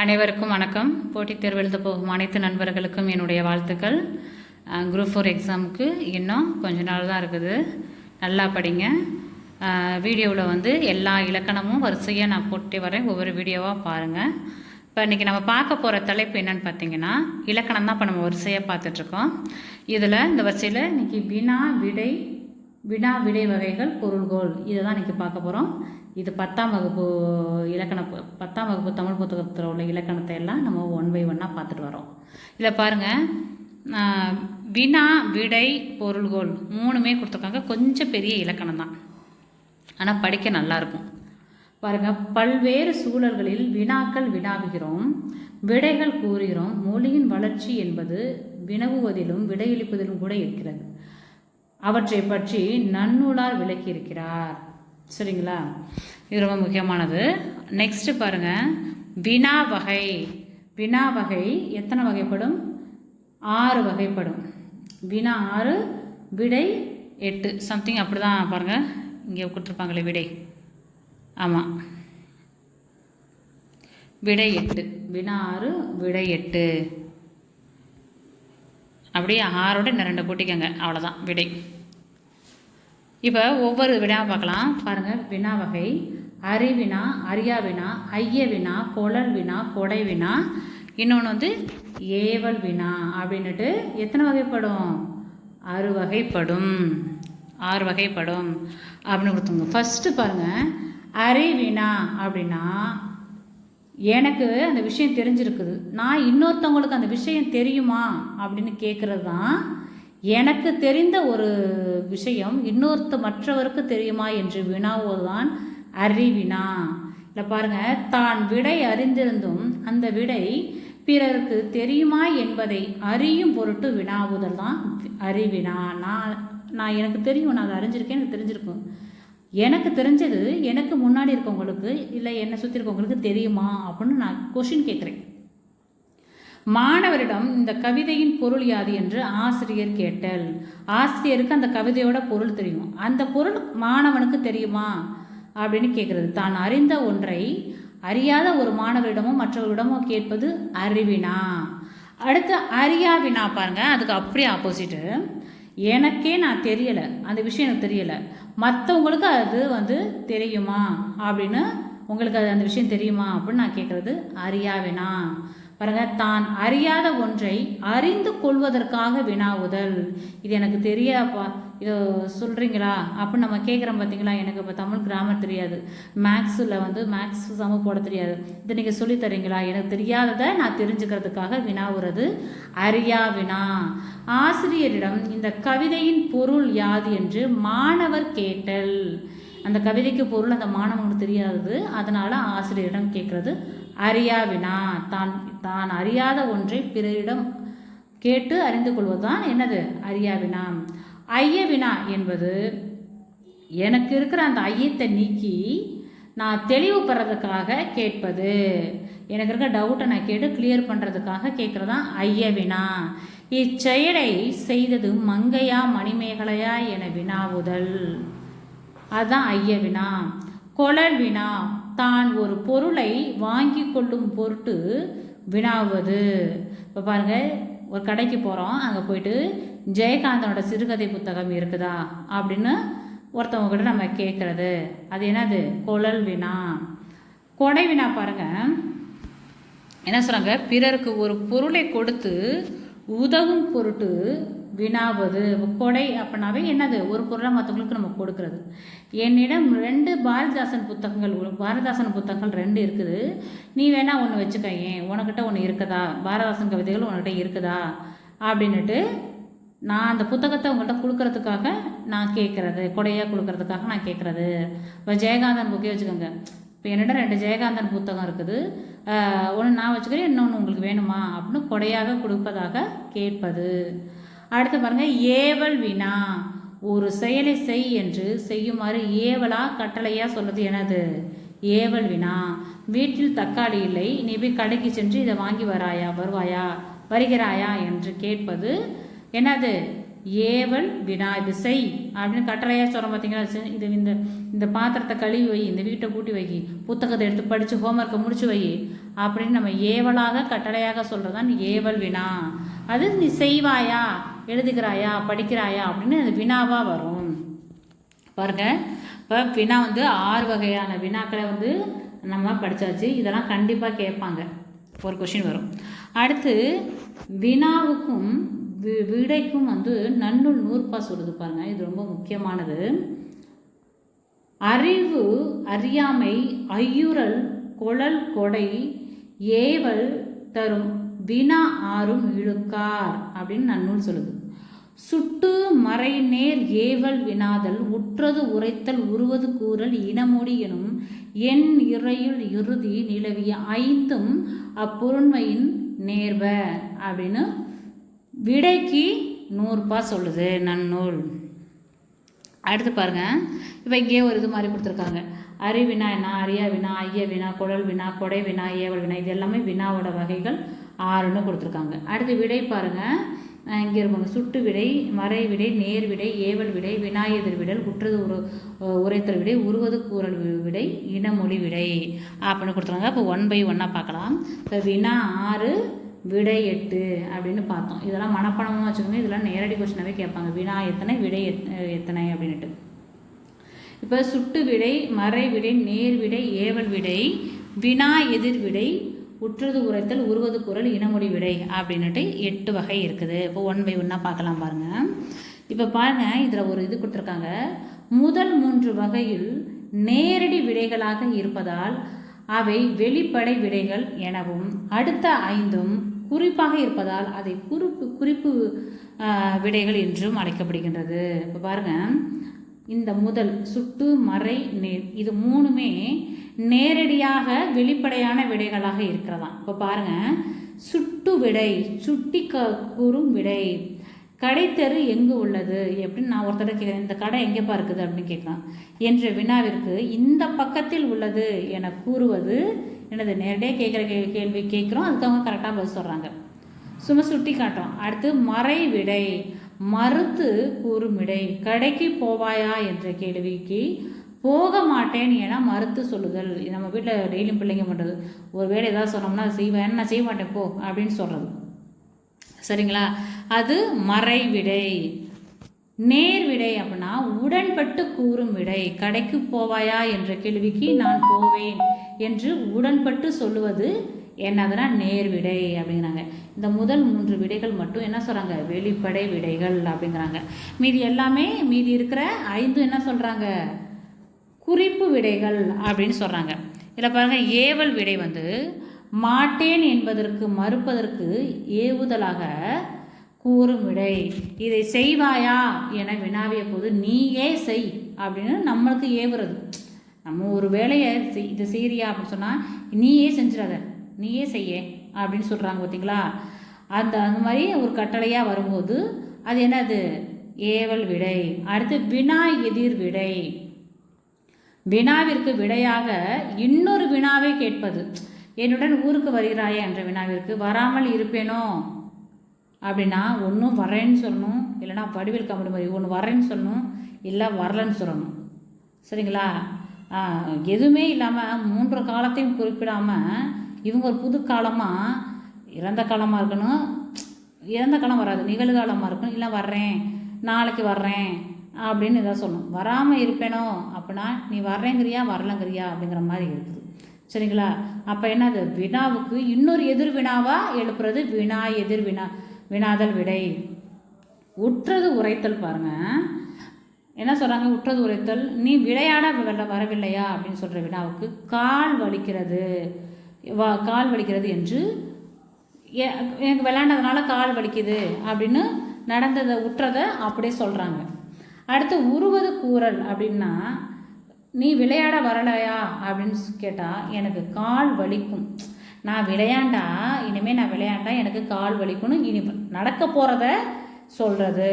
அனைவருக்கும் வணக்கம். போட்டித் தேர்வு எழுத போகும் அனைத்து நண்பர்களுக்கும் என்னுடைய வாழ்த்துக்கள். குரூப் ஃபோர் எக்ஸாமுக்கு இன்னும் கொஞ்ச நாள் தான் இருக்குது. நல்லா படிங்க. வீடியோவில் வந்து எல்லா இலக்கணமும் வரிசையாக நான் போட்டு வரேன். ஒவ்வொரு வீடியோவாக பாருங்கள் இப்போ இன்றைக்கி நம்ம பார்க்க போகிற தலைப்பு என்னென்னு பார்த்தீங்கன்னா இலக்கணம் தான் இப்போ நம்ம வரிசையாக பார்த்துட்ருக்கோம் இதில் இந்த வரிசையில் இன்றைக்கி வினா விடை வினா விடை வகைகள் பொருள்கோள். இதை தான் இன்றைக்கி பார்க்க போகிறோம் இது பத்தாம் வகுப்பு இலக்கண பத்தாம் வகுப்பு தமிழ் புத்தகத்தில் உள்ள இலக்கணத்தை எல்லாம் நம்ம ஒன் பை ஒன்னாக பார்த்துட்டு வரோம். இதில் பாருங்கள் வினா விடை பொருள்கோள் மூணுமே கொடுத்துருக்காங்க. கொஞ்சம் பெரிய இலக்கணம் தான். ஆனால் படிக்க நல்லாயிருக்கும் பாருங்க. பல்வேறு சூழல்களில் வினாக்கள் வினாவுகிறோம். விடைகள் கூறுகிறோம். மொழியின் வளர்ச்சி என்பது வினவுவதிலும் விடையளிப்பதிலும் கூட இருக்கிறது. அவற்றை பற்றி நன்னூலார் விளக்கியிருக்கிறார். சரிங்களா? இது ரொம்ப முக்கியமானது. நெக்ஸ்ட் பாருங்க. வினா வகை. வினா வகை எத்தனை வகைப்படும்? ஆறு வகைப்படும். வினா ஆறு விடை எட்டு. சம்திங் அப்படி தான் பாருங்கள் இங்கே கொடுத்துருப்பாங்களே விடை. ஆமாம் விடை எட்டு. வினா ஆறு விடை எட்டு. அப்படியே ஆறோட இன்னும் ரெண்டு கூட்டிக்கோங்க. அவ்வளோதான் விடை. இப்போ ஒவ்வொரு வினா பார்க்கலாம். பாருங்கள் வினா வகை. அறிவினா அரியா வினா ஐய வினா குழல் வினா கொடை வினா. இன்னொன்று வந்து ஏவல் வினா அப்படின்ட்டு எத்தனை வகைப்படும்? ஆறு வகைப்படும். ஆறு வகைப்படும். அப்படின்னு கொடுத்துங்க ஃபஸ்ட்டு பாருங்கள் அறிவினா அப்படின்னா எனக்கு அந்த விஷயம் தெரிஞ்சிருக்குது. நான் இன்னொருத்தவங்களுக்கு அந்த விஷயம் தெரியுமா? அப்படின்னு கேட்குறது தான் எனக்கு தெரிந்த ஒரு விஷயம். இன்னொருத்த மற்றவருக்கு தெரியுமா என்று வினாவோதான் அறிவினா. இல்லை பாருங்க. தான் விடை அறிந்திருந்தும் அந்த விடை பிறருக்கு தெரியுமா என்பதை அறியும் பொருட்டு வினாவுதல் தான் அறிவினா. நான் நான் எனக்கு தெரியும். நான் அதை அறிஞ்சிருக்கேன் எனக்கு தெரிஞ்சிருக்கும். எனக்கு தெரிஞ்சது எனக்கு முன்னாடி இருக்கவங்களுக்கு இல்லை என்னை சுற்றி இருக்கவங்களுக்கு தெரியுமா அப்படின்னு நான் கொஷின் கேட்குறேன். மாணவரிடம் இந்த கவிதையின் பொருள் யாது என்று ஆசிரியர் கேட்டல். ஆசிரியருக்கு அந்த கவிதையோட பொருள் தெரியும். அந்த பொருள் மாணவனுக்கு தெரியுமா அப்படின்னு கேட்குறது. தான் அறிந்த ஒன்றை அறியாத ஒரு மாணவரிடமோ மற்றவரிடமோ கேட்பது அறிவினா. அடுத்து அறியாவினா பாருங்க அதுக்கு அப்படியே ஆப்போசிட்டு எனக்கே நான் தெரியலை. அந்த விஷயம் எனக்கு தெரியலை. மற்றவங்களுக்கு அது வந்து தெரியுமா? அப்படின்னு உங்களுக்கு அது அந்த விஷயம் தெரியுமா? அப்படின்னு நான் கேட்குறது அறியா வினா பாருங்க தான் அறியாத ஒன்றை அறிந்து கொள்வதற்காக வினாவுதல் இது எனக்கு தெரியாப்பா இது சொல்கிறீங்களா அப்படின்னு நம்ம கேட்குறோம் பார்த்தீங்களா எனக்கு இப்போ தமிழ் கிராமர் தெரியாது. மேக்ஸில் வந்து மேக்ஸ் சம போட தெரியாது. இதை நீங்கள் சொல்லித் தரீங்களா? எனக்கு தெரியாததை நான் தெரிஞ்சுக்கிறதுக்காக வினாவுறது அறியா வினா. ஆசிரியரிடம் இந்த கவிதையின் பொருள் யாது என்று மாணவர் கேட்டல். அந்த கவிதைக்கு பொருள் அந்த மாணவனுக்கு தெரியாதது அதனால் ஆசிரியரிடம் கேட்குறது அறியா வினா. தான் தான் அறியாத ஒன்றை பிறரிடம் கேட்டு அறிந்து கொள்வதுதான் என்னது? அறியா வினா. ஐய வினா என்பது எனக்கு இருக்கிற அந்த ஐயத்தை நீக்கி நான் தெளிவு பெறதுக்காக கேட்பது. எனக்கு இருக்க டவுட்டை நான் கேட்டு கிளியர் பண்ணுறதுக்காக கேட்குறது தான் ஐய வினா இச்செயலை செய்தது மங்கையா மணிமேகலையா என வினாவுதல். அதுதான் ஐய வினா கொழல் வினா. தான் ஒரு பொருளை வாங்கி கொள்ளும் பொருட்டு வினாவது இப்போ பாருங்கள் ஒரு கடைக்கு போகிறோம் அங்கே போயிட்டு ஜெயகாந்தனோட சிறுகதை புத்தகம் இருக்குதா அப்படின்னு ஒருத்தவங்க கிட்ட நம்ம கேட்குறது அது என்னது? குழல் வினா. கொடை வினா பாருங்க. என்ன சொல்கிறாங்க பிறருக்கு ஒரு பொருளை கொடுத்து உதவும் பொருட்டு வினாவது. கொடை அப்படின்னாவே என்னது? ஒரு பொருளை மற்றவங்களுக்கு நம்ம கொடுக்கறது. என்னிடம் ரெண்டு பாரதிதாசன் புத்தகங்கள் பாரதிதாசன் புத்தகங்கள் ரெண்டு இருக்குது. நீ வேணா ஒன்று வச்சுக்க ஏன் உனக்கிட்ட ஒன்று இருக்குதா? பாரதிதாசன் கவிதைகள் உன்கிட்ட இருக்குதா? அப்படின்னுட்டு நான் அந்த புத்தகத்தை உங்கள்கிட்ட கொடுக்கறதுக்காக நான் கேட்குறது கொடையாக கொடுக்கறதுக்காக நான் கேட்குறது. இப்போ ஜெயகாந்தன் புக்கே வச்சுக்கோங்க. இப்போ என்னிடம் ரெண்டு ஜெயகாந்தன் புத்தகம் இருக்குது. ஒன்று நான் வச்சுக்கிறேன் இன்னொன்று உங்களுக்கு வேணுமா? அப்படின்னு கொடையாக கொடுப்பதாக கேட்பது. அடுத்து பாருங்கள் ஏவல் வினா. ஒரு செயலை செய் என்று செய்யுமாறு ஏவலா கட்டளையா சொல்வது எனது. ஏவல் வினா. வீட்டில் தக்காளி இல்லை நீ போய் கடைக்கு சென்று இதை வாங்கி வராயா வருவாயா வருகிறாயா என்று கேட்பது என்னது? ஏவல் வினா இது செய் அப்படின்னு கட்டளையாக சொல்கிறோம் பார்த்தீங்களா இது இந்த இந்த பாத்திரத்தை கழுவி வை இந்த வீட்டை கூட்டி வை புத்தகத்தை எடுத்து படித்து ஹோம்ஒர்க்கை முடிச்சு வை அப்படின்னு நம்ம ஏவலாக கட்டளையாக சொல்கிறதான் ஏவல் வினா. அது நீ செய்வாயா எழுதுகிறாயா படிக்கிறாயா அப்படின்னு அது வினாவாக வரும். பாருங்க இப்போ வினா வந்து ஆறு வகையான வினாக்களை வந்து நம்ம படித்தாச்சு இதெல்லாம் கண்டிப்பாக கேட்பாங்க. ஒரு கொஷின் வரும். அடுத்து வினாவுக்கும் வி- விடைக்கும் வந்து நன்னூல் நூற்பா சொல்லுது பாருங்க இது ரொம்ப முக்கியமானது. அறிவு அறியாமை ஐயுறல் குழல் கொடை ஏவல் தரும் வினா ஆறும் இழுக்கார் அப்படின்னு நன்னூல் சொல்லுது. சுட்டு மறை நேர் ஏவல் வினாதல் உற்றது உரைத்தல் உருவது கூறல் இனமொழி எனும் என் இறையுள் இறுதி நிலவிய ஐந்தும் அப்பொருண்மையின் நேர்வ அப்படின்னு விடைக்கு நூறுபா சொல்லுது நன்னூல் அடுத்து பாருங்க. இப்போ இங்கேயே ஒரு இது மாதிரி கொடுத்துருக்காங்க. அறிவினா என்ன? அரியா வினா ஐய வினா குழல் வினா கொடை வினா ஏவல் வினா இது எல்லாமே வினாவோட வகைகள் ஆறுன்னு கொடுத்துருக்காங்க. அடுத்து விடை பாருங்கள் இங்கே இருப்பாங்க. சுட்டு விடை மறை விடை நேர் விடை ஏவல் விடை வினா எதிர் விடல் குற்றது உரு உரைத்தல் விடை உருவது கூறல் விடை இனமொழி விடை அப்படின்னு கொடுத்துருக்காங்க. இப்போ ஒன் பை ஒன்னாக பார்க்கலாம். இப்போ வினா ஆறு விடை எட்டு அப்படின்னு பார்த்தோம். இதெல்லாம் மனப்பாடமாக வச்சுக்கோங்க. இதெல்லாம் நேரடி கொஸ்டினாகவே கேட்பாங்க. வினா எத்தனை விடை எத்- எத்தனை அப்படின்ட்டு இப்போ சுட்டு விடை மறை விடை நேர் விடை ஏவல் விடை வினா எதிர் விடை உற்றது உரைத்தல் உருவது குரல் இனமொழி விடை அப்படின்னுட்டு எட்டு வகை இருக்குது. இப்போ ஒன் பை ஒன்னாக பார்க்கலாம் பாருங்கள் இப்போ பாருங்கள் இதில் ஒரு இது கொடுத்துருக்காங்க. முதல் மூன்று வகையில் நேரடி விடைகளாக இருப்பதால் அவை வெளிப்படை விடைகள் எனவும் அடுத்த ஐந்தும் குறிப்பாக இருப்பதால் அதை குறிப்பு குறிப்பு விடைகள் என்றும் அழைக்கப்படுகின்றது. இப்போ பாருங்க. இந்த முதல் சுட்டு மறை நேர் இது மூணுமே நேரடியாக வெளிப்படையான விடைகளாக இருக்கிறதாம். இப்போ பாருங்க. சுட்டு விடை சுட்டி க கூறும் விடை. கடைத்தெரு எங்கு உள்ளது? எப்படின்னு நான் ஒருத்தர கேட்குறேன் இந்த கடை எங்கேப்பா இருக்குது அப்படின்னு கேட்குறான் என்ற வினாவிற்கு இந்த பக்கத்தில் உள்ளது என கூறுவது என்னது நேரடியாக கேட்குற கே கேள்வி கேட்குறோம் அதுக்கு அவங்க கரெக்டாக பதில் சொல்கிறாங்க சும்மா சுட்டி காட்டுறோம். அடுத்து மறை விடை மறுத்து கூறும் விடை கடைக்கு போவாயா என்ற கேள்விக்கு போக மாட்டேன் என மறுத்து சொல்லுதல். இது நம்ம வீட்டில் டெய்லியும் பிள்ளைங்க பண்ணுறது ஒரு வேலை ஏதாவது சொன்னோம்னா செய்வேன் நான் செய்ய மாட்டேன் போ அப்படின்னு சொல்கிறது சரிங்களா? அது மறைவிடை. நேர் விடை அப்படின்னா உடன்பட்டு கூறும் விடை. கடைக்கு போவாயா என்ற கேள்விக்கு நான் போவேன் என்று உடன்பட்டு சொல்லுவது என்னதுன்னா நேர் விடை அப்படிங்கிறாங்க. இந்த முதல் மூன்று விடைகள் மட்டும் என்ன சொல்கிறாங்க வெளிப்படை விடைகள் அப்படிங்கிறாங்க. மீதி எல்லாமே மீதி இருக்கிற ஐந்து என்ன சொல்கிறாங்க குறிப்பு விடைகள் அப்படின்னு சொல்கிறாங்க இதில் பாருங்கள் ஏவல் விடை வந்து மாட்டேன் என்பதற்கு மறுப்பதற்கு ஏவுதலாக கூறும் விடை இதை செய்வாயா? என வினாவிய போது நீயே செய் அப்படின்னு நம்மளுக்கு ஏவுறது. நம்ம ஒரு வேலையை செய் இதை செய்கிறியா அப்படின்னு சொன்னால் நீயே செஞ்சிடாத. நீயே செய்ய அப்படின்னு சொல்கிறாங்க பார்த்தீங்களா அந்த அந்த மாதிரி ஒரு கட்டளையாக வரும்போது அது என்னது? ஏவல் விடை. அடுத்து வினா எதிர் விடை. வினாவிற்கு விடையாக இன்னொரு வினாவை கேட்பது. என்னுடன் ஊருக்கு வருகிறாயா என்ற வினாவிற்கு வராமல் இருப்பேனோ? அப்படின்னா ஒன்றும் வரேன்னு சொல்லணும் இல்லைன்னா வடிவேல் காமெடி மாதிரி ஒன்று வரேன்னு சொல்லணும் இல்லை வரலன்னு சொல்லணும். சரிங்களா? எதுவுமே இல்லாமல் மூன்று காலத்தையும் குறிப்பிடாமல் இவங்க ஒரு புது காலமாக இறந்த காலமாக இருக்கணும் இறந்த காலம் வராது நிகழ்காலமாக இருக்கணும் இல்லை வர்றேன் நாளைக்கு வர்றேன் அப்படின்னு இதாக சொல்லணும். வராமல் இருப்பேனோ அப்படின்னா நீ வர்றேங்கிறியா வரலங்கிறியா அப்படிங்கிற மாதிரி இருக்குது. சரிங்களா? அப்போ என்னது? வினாவுக்கு இன்னொரு எதிர் வினாவாக எழுப்புறது? வினா எதிர் வினா. வினாதல் விடை. உற்றது உரைத்தல் பாருங்க. என்ன சொல்கிறாங்க உற்றது உரைத்தல். நீ விளையாட வர- வரவில்லையா? அப்படின்னு சொல்கிற வினாவுக்கு கால் வலிக்கிறது. வா கால் வலிக்கிறது என்று எ- எனக்கு விளையாண்டதுனால கால் வலிக்குது அப்படின்னு நடந்ததை உற்றதை அப்படியே சொல்கிறாங்க அடுத்து உருவது கூறல் அப்படின்னா நீ விளையாட வரலையா? அப்படின்னு கேட்டால் எனக்கு கால் வலிக்கும். நான் விளையாண்டா இனிமேல் நான் விளையாண்டா எனக்கு கால் வலிக்கணும் இனி நடக்க போகிறத சொல்கிறது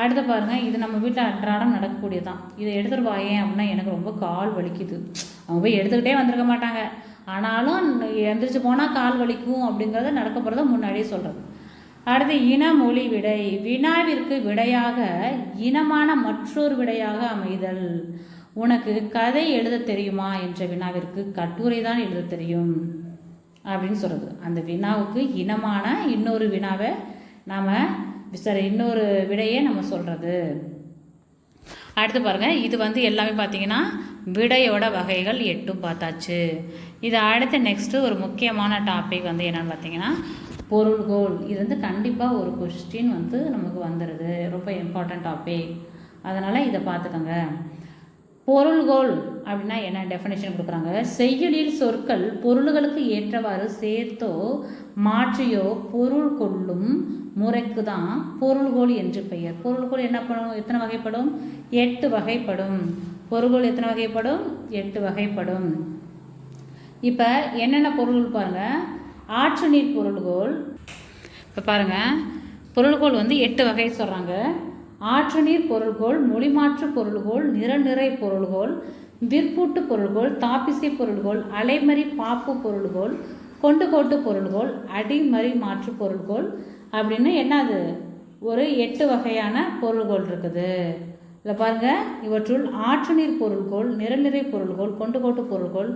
அடுத்து பாருங்கள் இது நம்ம வீட்டில் அன்றாடம் நடக்கக்கூடியதான் இதை எடுத்துகிட்டு வாயேன் அப்படின்னா எனக்கு ரொம்ப கால் வலிக்குது. அவங்க போய் எடுத்துக்கிட்டே வந்திருக்க மாட்டாங்க. ஆனாலும் எந்திரிச்சு போனால் கால் வலிக்கும் அப்படிங்கிறத நடக்க போகிறத முன்னாடியே சொல்கிறது அடுத்து இனமொழி விடை. வினாவிற்கு விடையாக இனமான மற்றொரு விடையாக அமைதல். உனக்கு கதை எழுத தெரியுமா? என்ற வினாவிற்கு கட்டுரை தான் எழுத தெரியும். அப்படின்னு சொல்கிறது அந்த வினாவுக்கு இனமான இன்னொரு வினாவை நாம் சரி இன்னொரு விடையே நம்ம சொல்கிறது அடுத்து பாருங்கள் இது வந்து எல்லாமே பார்த்தீங்கன்னா விடையோட வகைகள் எட்டும் பார்த்தாச்சு. இது அடுத்து நெக்ஸ்ட்டு ஒரு முக்கியமான டாபிக் வந்து என்னென்னு பார்த்தீங்கன்னா பொருள்கோள் இது வந்து கண்டிப்பாக ஒரு கொஸ்டின் வந்து நமக்கு வந்துடுது ரொம்ப இம்பார்ட்டன்ட் டாபிக் அதனால் இதை பார்த்துக்கோங்க. பொருள்கோள் அப்படின்னா என்ன டெஃபினேஷன் கொடுக்குறாங்க? செய்யுளில் சொற்கள் பொருள்களுக்கு ஏற்றவாறு சேர்த்தோ மாற்றியோ பொருள் கொள்ளும் முறைக்கு தான் பொருள்கோள் என்று பெயர். பொருள்கோள் என்ன பண்ணும்? எத்தனை வகைப்படும்? எட்டு வகைப்படும். பொருள்கோள் எத்தனை வகைப்படும்? எட்டு வகைப்படும். இப்போ என்னென்ன பொருள்கள் பாருங்கள் ஆற்று நீர் பொருள்கோள். இப்போ பாருங்கள் பொருள்கோள் வந்து எட்டு வகை சொல்கிறாங்க ஆற்று நீர் பொருள்கோள் மொழிமாற்று பொருள்கோள் நிறநிறை பொருள்கோள் விற்பூட்டு பொருள்கோள் தாப்பிசை பொருள்கோள் அலைமறி பாப்பு பொருள்கோள் கொண்டு கோட்டு பொருள்கோள் அடிமறி மாற்று பொருள்கோள் அப்படின்னு என்னது? ஒரு எட்டு வகையான பொருள்கோள் இருக்குது. இல்லை பாருங்கள் இவற்றுள் ஆற்று நீர் பொருள்கோள் நிறநிறை பொருள்கோள் கொண்டு கோட்டு பொருள்கோள்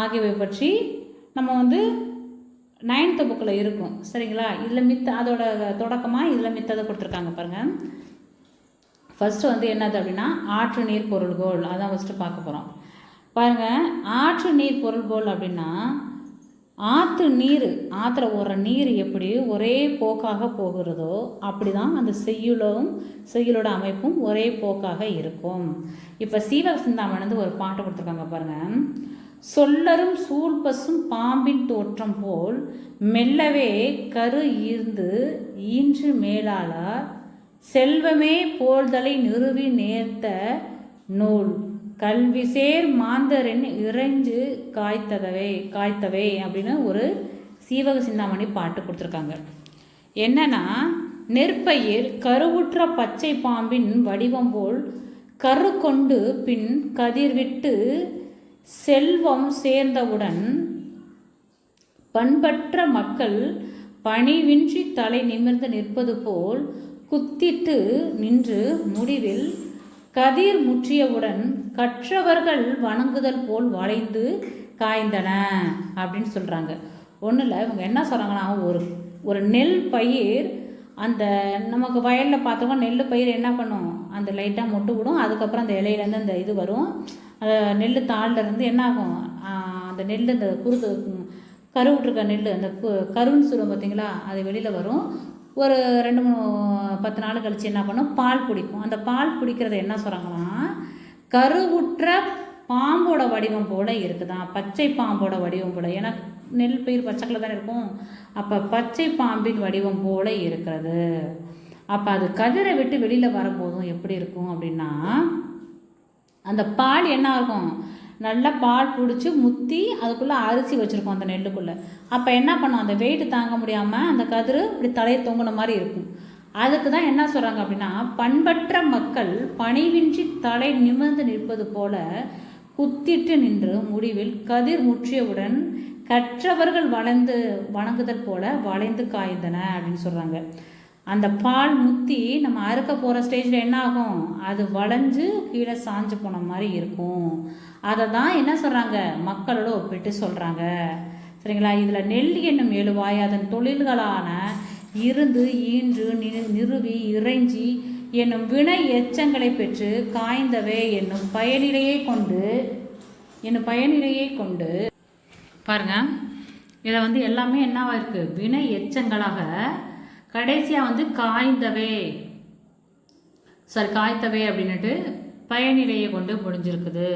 ஆகியவை பற்றி நம்ம வந்து நைன்த்து புக்கில் இருக்கும். சரிங்களா? இதில் மித்த அதோட தொடக்கமாக இதில் மித்ததை கொடுத்துருக்காங்க பாருங்கள் ஃபஸ்ட்டு வந்து என்னது அப்படின்னா ஆற்று நீர் பொருள்கோள் அதான் ஃபஸ்ட்டு பார்க்க போகிறோம் பாருங்கள் ஆற்று நீர் பொருள்கோள் அப்படின்னா ஆற்று நீர் ஆற்றுல ஓடுற நீர் எப்படி ஒரே போக்காக போகிறதோ அப்படி தான் அந்த செய்யுளும் செய்யுளோட அமைப்பும் ஒரே போக்காக இருக்கும். இப்போ சீவக சிந்தாமன் வந்து ஒரு பாட்டு கொடுத்துருக்காங்க பாருங்கள் சொல்லரும் சூழ்பசும் பாம்பின் தோற்றம் போல் மெல்லவே கரு ஈர்ந்து ஈன்று மேலாளார் செல்வமே போர்தலை நிறுவி நேர்த்த நூல். கல்விசேர் மாந்தரின் இறைஞ்சு காய்த்ததவே காய்த்தவை அப்படின்னு ஒரு சீவக சிந்தாமணி பாட்டு கொடுத்துருக்காங்க. என்னன்னா நெற்பயிர் கருவுற்ற பச்சை பாம்பின் வடிவம் போல் கரு கொண்டு பின் கதிர்விட்டு செல்வம் சேர்ந்தவுடன் பண்பற்ற மக்கள் பணிவின்றி தலை நிமிர்ந்து நிற்பது போல் குத்திட்டு நின்று முடிவில் கதிர் முற்றியவுடன் கற்றவர்கள் வணங்குதல் போல் வளைந்து காய்ந்தன அப்படின்னு சொல்கிறாங்க ஒன்றும் இல்லை இவங்க என்ன சொல்கிறாங்கன்னா ஒரு ஒரு நெல் பயிர் அந்த நமக்கு வயலில் பார்த்தோம்னா நெல் பயிர் என்ன பண்ணும்? அந்த லைட்டாக மொட்டு விடும். அதுக்கப்புறம் அந்த இலையிலேருந்து அந்த இது வரும். அந்த நெல் தாள்லேருந்து என்ன ஆகும்? அந்த நெல் இந்த குருது கருவுட்ருக்க நெல் அந்த கருன்னு சொல்லுவோம் பார்த்தீங்களா? அது வெளியில் வரும். ஒரு ரெண்டு மூணு பத்து நாள் கழித்து என்ன பண்ணும்? பால் பிடிக்கும் அந்த பால் பிடிக்கிறத என்ன சொல்கிறாங்கன்னா கருவுற்ற பாம்போட வடிவம் போல் இருக்குதான். பச்சை பாம்போட வடிவம் போல். ஏன்னா நெல் பயிர் பச்சை கலர் தானே இருக்கும். அப்போ பச்சை பாம்பின் வடிவம் போல் இருக்கிறது. அப்போ அது கதிரை விட்டு வெளியில் வரும்போதும் எப்படி இருக்கும் அப்படின்னா அந்த பால் என்ன ஆகும்? நல்லா பால் பிடிச்சி முத்தி அதுக்குள்ளே அரிசி வச்சுருக்கோம் அந்த நெல்லுக்குள்ளே. அப்போ என்ன பண்ணும்? அந்த வெயிட்டு தாங்க முடியாமல் அந்த கதிர் இப்படி தலையை தொங்கின மாதிரி இருக்கும். அதுக்கு தான் என்ன சொல்கிறாங்க அப்படின்னா பண்பற்ற மக்கள் பணிவின்றி தலை நிமிர்ந்து நிற்பது போல குத்திட்டு நின்று முடிவில் கதிர் முற்றியவுடன் கற்றவர்கள் வளைந்து வணங்குதல் போல வளைந்து காய்ந்தன அப்படின்னு சொல்கிறாங்க அந்த பால் முத்தி நம்ம அறுக்க போகிற ஸ்டேஜில் என்ன ஆகும் அது வளைஞ்சு கீழே சாஞ்சு போன மாதிரி இருக்கும். அதை தான் என்ன சொல்கிறாங்க மக்களோட ஒப்பிட்டு சொல்கிறாங்க சரிங்களா? இதில் நெல் என்னும் எழுவாய் அதன் தொழில்களான இருந்து ஈன்று நிறுவி இறைஞ்சி என்னும் வினை எச்சங்களை பெற்று காய்ந்தவே என்னும் பயனிலையை கொண்டு என்னும் பயனிலையை கொண்டு பாருங்க. இதில் வந்து எல்லாமே என்னவாக இருக்குது வினை எச்சங்களாக கடைசியாக வந்து காய்ந்தவே. சாரி காய்த்தவே அப்படின்னுட்டு பயனிலையை கொண்டு முடிஞ்சிருக்குது.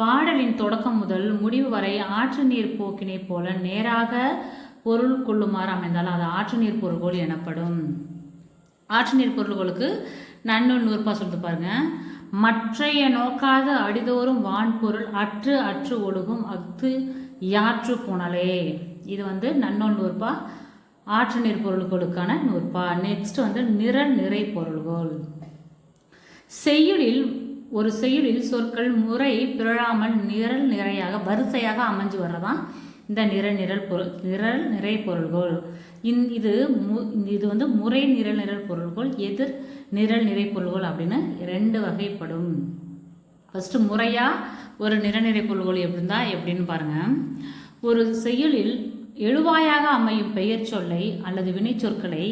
பாடலின் தொடக்கம் முதல் முடிவு வரை ஆற்று நீர் போக்கினை போல நேராக பொருள் கொள்ளுமாறு அமைந்தால் அது ஆற்று நீர் பொருள்கோள் எனப்படும். ஆற்று நீர் பொருள்களுக்கு நன்னூல் நூறுபா சொல்லிட்டு பாருங்க. மற்றைய நோக்காத அடிதோறும் வான்பொருள் அற்று அற்று ஒழுகும் அஃது யாற்று புனலே. இது வந்து நன்னூல் நூறுபா ஆற்று நீர் பொருள்களுக்கான நூற்பா நெக்ஸ்ட் வந்து நிரல் நிறை பொருள்கள். செய்யுளில் ஒரு செய்யுளில் சொற்கள் முறை பிறழாமல் நிரல் நிறையாக வரிசையாக அமைஞ்சு வர்றதான் இந்த நிற நிரல் பொருள் நிரல் நிறை பொருள்கள். இந் இது மு இது வந்து முறை நிரல் நிரல் பொருள்கள் எதிர் நிரல் நிறை பொருள்கள் அப்படின்னு ரெண்டு வகைப்படும். ஃபஸ்ட்டு முறையாக ஒரு நிறநிறை பொருள்கள் எப்படி இருந்தால் எப்படின்னு பாருங்கள் ஒரு செயலில் எழுவாயாக அமையும் பெயர் சொல்லை அல்லது வினைச்சொற்களை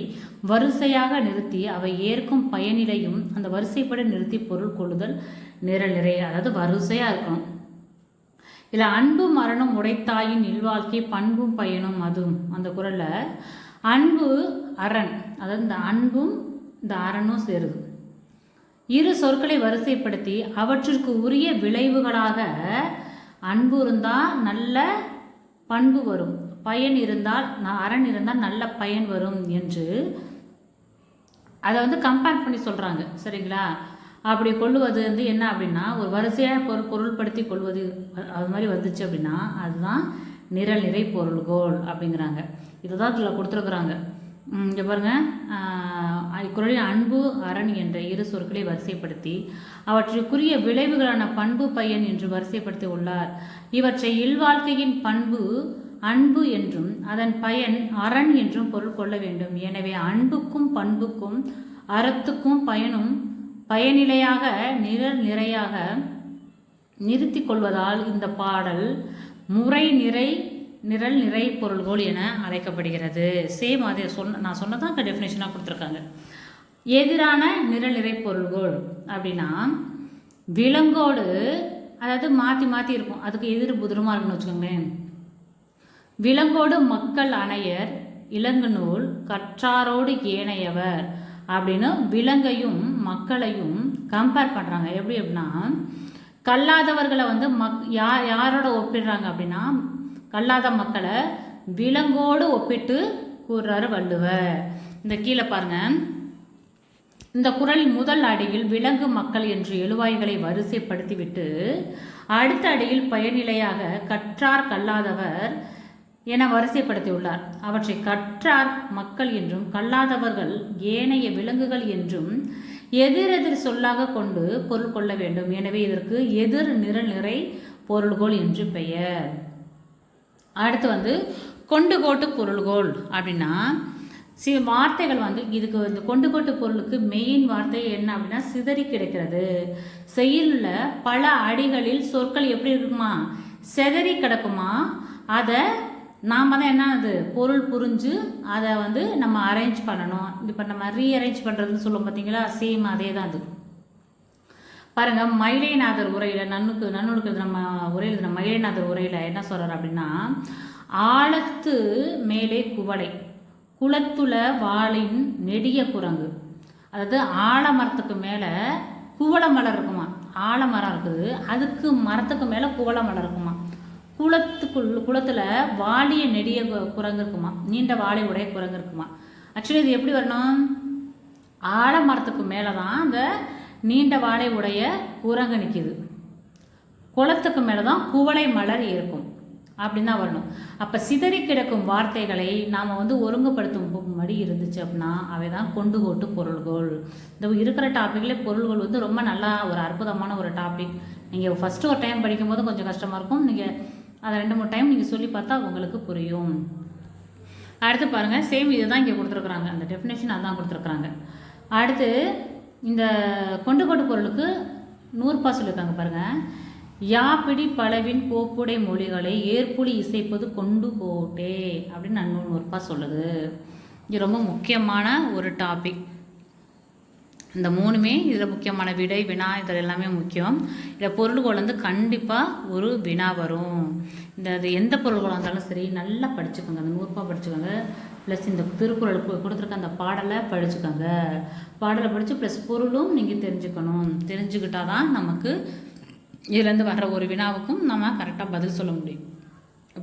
வரிசையாக நிறுத்தி அவை ஏற்கும் பயனிலையும் அந்த வரிசைப்படி நிறுத்தி பொருள் கொள்ளுதல் நிரல் நிறைய அதாவது வரிசையாக இருக்கணும் இதில் அன்பு மரணம் உடைத்தாயின் இல்வாழ்க்கை பண்பும் பயனும் அதுவும் அந்த குரலில் அன்பு அரண் அதாவது இந்த அன்பும் இந்த அரணும் சேருது. இரு சொற்களை வரிசைப்படுத்தி அவற்றிற்கு உரிய விளைவுகளாக அன்பு இருந்தால் நல்ல பண்பு வரும். பயன் இருந்தால் நான் அரண் இருந்தால் நல்ல பயன் வரும் என்று அதை வந்து கம்பேர் பண்ணி சொல்கிறாங்க சரிங்களா? அப்படி கொள்ளுவது வந்து என்ன அப்படின்னா ஒரு வரிசையாக பொருள் பொருள்படுத்தி கொள்வது அது மாதிரி வந்துச்சு அப்படின்னா அதுதான் நிரல் நிறை பொருள்கோள் அப்படிங்கிறாங்க. இதுதான் இதில் கொடுத்துருக்குறாங்க. இங்கே பாருங்கள் இக்குறளின் அன்பு அரண் என்ற இரு சொற்களை வரிசைப்படுத்தி அவற்றுக்குரிய விளைவுகளான பண்பு பயன் என்று வரிசைப்படுத்தி உள்ளார். இவற்றை இல்வாழ்க்கையின் பண்பு அன்பு என்றும் அதன் பயன் அரண் என்றும் பொருள் கொள்ள வேண்டும். எனவே அன்புக்கும் பண்புக்கும் அறத்துக்கும் பயனும் பயனிலையாக நிரல் நிறையாக நிறுத்தி கொள்வதால் இந்த பாடல் முறை நிறை நிரல் நிறை பொருள்கோள் என அழைக்கப்படுகிறது. சேம் அதே சொன்ன நான் சொன்னதான் டெஃபினேஷனாக கொடுத்துருக்காங்க. எதிரான நிரல் நிறை பொருள்கோள் அப்படின்னா விலங்கோடு அதாவது மாற்றி மாற்றி இருக்கும். அதுக்கு எதிர் புதிரமாக இருக்குன்னு வச்சுக்கோங்களேன். விலங்கோடு மக்கள் அணையர் இளங்குநூல் கற்றாரோடு ஏனையவர் அப்படின்னு விலங்கையும் மக்களையும் கம்பேர் பண்ணுறாங்க எப்படி அப்படின்னா கல்லாதவர்களை வந்து மக் யார் யாரோட ஒப்பிடுறாங்க அப்படின்னா கல்லாத மக்களை விலங்கோடு ஒப்பிட்டு கூறுறாரு வள்ளுவர். இந்த கீழே பாருங்க. இந்த குறள் முதல் அடியில் விலங்கு மக்கள் என்று எழுவாய்களை வரிசைப்படுத்திவிட்டு அடுத்த அடியில் பயனிலையாக கற்றார் கல்லாதவர் என வரிசைப்படுத்தியுள்ளார். அவற்றை கற்றார் மக்கள் என்றும் கல்லாதவர்கள் ஏனைய விலங்குகள் என்றும் எதிரெதிர் சொல்லாக கொண்டு பொருள் கொள்ள வேண்டும். எனவே இதற்கு எதிர் நிரல் நிறை பொருள்கோள் என்று பெயர். அடுத்து வந்து கொண்டு கோட்டு பொருள்கோள் அப்படின்னா சில வார்த்தைகள் வந்து இதுக்கு இந்த கொண்டு கோட்டு பொருளுக்கு மெயின் வார்த்தை என்ன அப்படின்னா சிதறி கிடைக்கிறது. செயலில் பல அடிகளில் சொற்கள் எப்படி இருக்குமா? சிதறி கிடக்குமா? அதை நாம் தான் என்ன அது பொருள் புரிஞ்சு அதை வந்து நம்ம அரேஞ்ச் பண்ணணும். இப்போ நம்ம ரீஅரேஞ்ச் பண்ணுறதுன்னு சொல்லுவோம் பார்த்தீங்களா சேம் அதே தான் அது. பாருங்கள் மயிலைநாதர் உரையில் நன்னுக்கு நன்னுக்கு நம்ம உரையில் நம்ம மயிலைநாதர் உரையில் என்ன சொல்கிறார் அப்படின்னா ஆழத்து மேலே குவளை குளத்துல வாளின் நெடிய குரங்கு. அதாவது ஆலமரத்துக்கு மேலே குவளை மலர் இருக்குமா? ஆலமரம் இருக்குது. அதுக்கு மரத்துக்கு மேலே குவளை மலர் இருக்குமா? குளத்துக்குள் குளத்தில் வாளிய நெடிய கு- குரங்கு இருக்குமா? நீண்ட வாழை உடைய குரங்கு இருக்குமா? ஆக்சுவலி இது எப்படி வரணும்? ஆலமரத்துக்கு மேலே தான் அந்த நீண்ட வாழை உடைய குரங்கு நிற்கிது குளத்துக்கு மேலே தான் குவளை மலர் இருக்கும். அப்படின்னு தான் வரணும். அப்போ சிதறி கிடக்கும் வார்த்தைகளை நாம் வந்து ஒருங்குபடுத்தும் படி இருந்துச்சு அப்படின்னா அவை தான் கொண்டு கோட்டு பொருள்கள். இந்த இருக்கிற டாப்பிக்ல பொருள்கள் வந்து ரொம்ப நல்லா ஒரு அற்புதமான ஒரு டாபிக் நீங்கள் ஃபஸ்ட்டு ஒரு டைம் படிக்கும்போது கொஞ்சம் கஷ்டமாக இருக்கும். நீங்கள் அதை ரெண்டு மூணு டைம் நீங்கள் சொல்லி பார்த்தா உங்களுக்கு புரியும். அடுத்து பாருங்கள் சேம் இதுதான் இங்கே கொடுத்துருக்குறாங்க. அந்த டெஃபினேஷன் அதான் கொடுத்துருக்குறாங்க. அடுத்து இந்த கொண்டு கொண்டு பொருளுக்கு நூறுபா சொல்லியிருக்காங்க பாருங்கள் யாப்பிடி பலவின் கோப்புடை மொழிகளை ஏற்புலி இசைப்பது கொண்டு போட்டே அப்படின்னு நான் நூறுபா சொல்லுது. இது ரொம்ப முக்கியமான ஒரு டாபிக் இந்த மூணுமே இதில் முக்கியமான விடை வினா இதில் எல்லாமே முக்கியம். இதில் பொருள்கள் வந்து கண்டிப்பாக ஒரு வினா வரும். இந்த அது எந்த பொருள்களாக இருந்தாலும் சரி நல்லா படிச்சுக்கோங்க. அந்த நூறுபா படிச்சுக்கோங்க. ப்ளஸ் இந்த திருக்குறள் கொடுத்துருக்க அந்த பாடலை படிச்சுக்கோங்க. பாடலை படித்து ப்ளஸ் பொருளும் நீங்கள் தெரிஞ்சுக்கணும். தெரிஞ்சுக்கிட்டால் தான் நமக்கு இதுலேருந்து வர்ற ஒரு வினாவுக்கும் நம்ம கரெக்டாக பதில் சொல்ல முடியும்.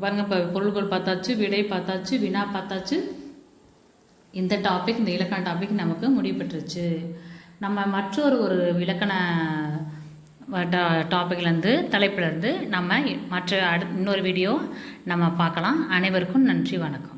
பாருங்கள் இப்போ பொருள்கள் பார்த்தாச்சு விடை பார்த்தாச்சு வினா பார்த்தாச்சு. இந்த டாபிக் இந்த இலக்கண டாபிக் நமக்கு முடிவு பெற்றுச்சு நம்ம மற்றொரு ஒரு இலக்கண டாப்பிக்லேருந்து தலைப்பிலேருந்து நம்ம மற்ற அடு இன்னொரு வீடியோ நம்ம பார்க்கலாம். அனைவருக்கும் நன்றி வணக்கம்.